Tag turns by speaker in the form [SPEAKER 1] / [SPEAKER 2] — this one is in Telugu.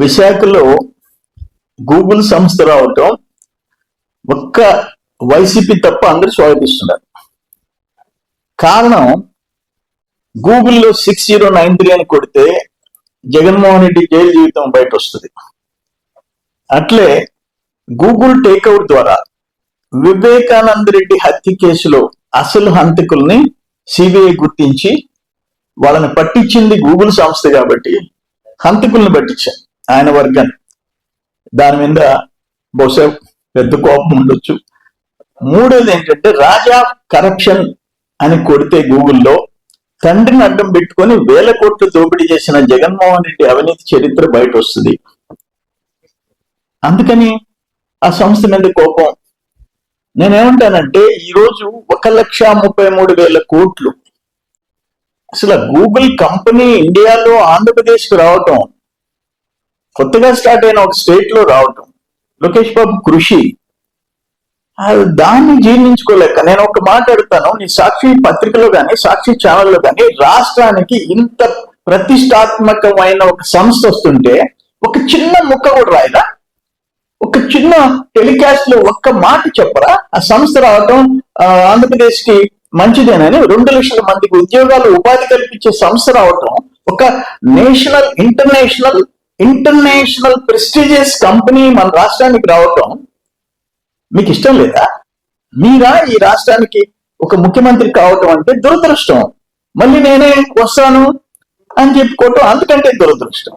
[SPEAKER 1] విశాఖలో గూగుల్ సంస్థ రావటం ఒక్క వైసీపీ తప్ప అందరూ స్వాగతిస్తున్నారు. కారణం గూగుల్లో సిక్స్ జీరో నైన్ త్రీ అని కొడితే జగన్మోహన్ రెడ్డి జైలు జీవితం బయట వస్తుంది అట్లే గూగుల్ టేక్అవుట్ ద్వారా వివేకానంద రెడ్డి హత్య కేసులో అసలు హంతకుల్ని సిబిఐ గుర్తించి వాళ్ళని పట్టించింది గూగుల్ సంస్థ కాబట్టి హంతకుల్ని పట్టించారు. ఆయన వర్గం. దాని మీద బహుశా పెద్ద కోపం ఉండొచ్చు. మూడోది ఏంటంటే రాజా కరప్షన్ అని కొడితే గూగుల్లో తండ్రిని అడ్డం పెట్టుకొని వేల కోట్లు దోపిడీ చేసిన జగన్మోహన్ రెడ్డి అవినీతి చరిత్ర బయట వస్తుంది అందుకని ఆ సంస్థ మీద కోపం. నేనేమంటానంటే ఈరోజు ఒక లక్ష ముప్పై మూడు వేల కోట్లు. అసలు గూగుల్ కంపెనీ ఇండియాలో ఆంధ్రప్రదేశ్కి రావటం కొత్తగా స్టార్ట్ అయిన ఒక స్టేట్లో రావటం. లోకేష్ బాబు కృషి. అది దాన్ని జీర్ణించుకోలేక నేను ఒక మాట అడుగుతాను. నీ సాక్షి పత్రికలో కానీ సాక్షి ఛానల్లో కానీ రాష్ట్రానికి ఇంత ప్రతిష్టాత్మకమైన ఒక సంస్థ వస్తుంటే ఒక చిన్న ముక్క కూడా రాయరా? ఒక చిన్న టెలికాస్ట్లో ఒక్క మాట చెప్పరా? ఆ సంస్థ రావటం ఆంధ్రప్రదేశ్కి మంచిదేనని రెండు లక్షల మందికి ఉద్యోగాలు ఉపాధి కల్పించే సంస్థ రావటం ఒక national international international prestigious company మన రాష్ట్రానికి రావటం మీకు ఇష్టం లేదా? మీరా ఈ రాష్ట్రానికి ఒక ముఖ్యమంత్రి కావటం అంటే దురదృష్టం. మళ్ళీ నేనే వస్తాను అని చెప్పుకోవటం అంతకంటే దురదృష్టం.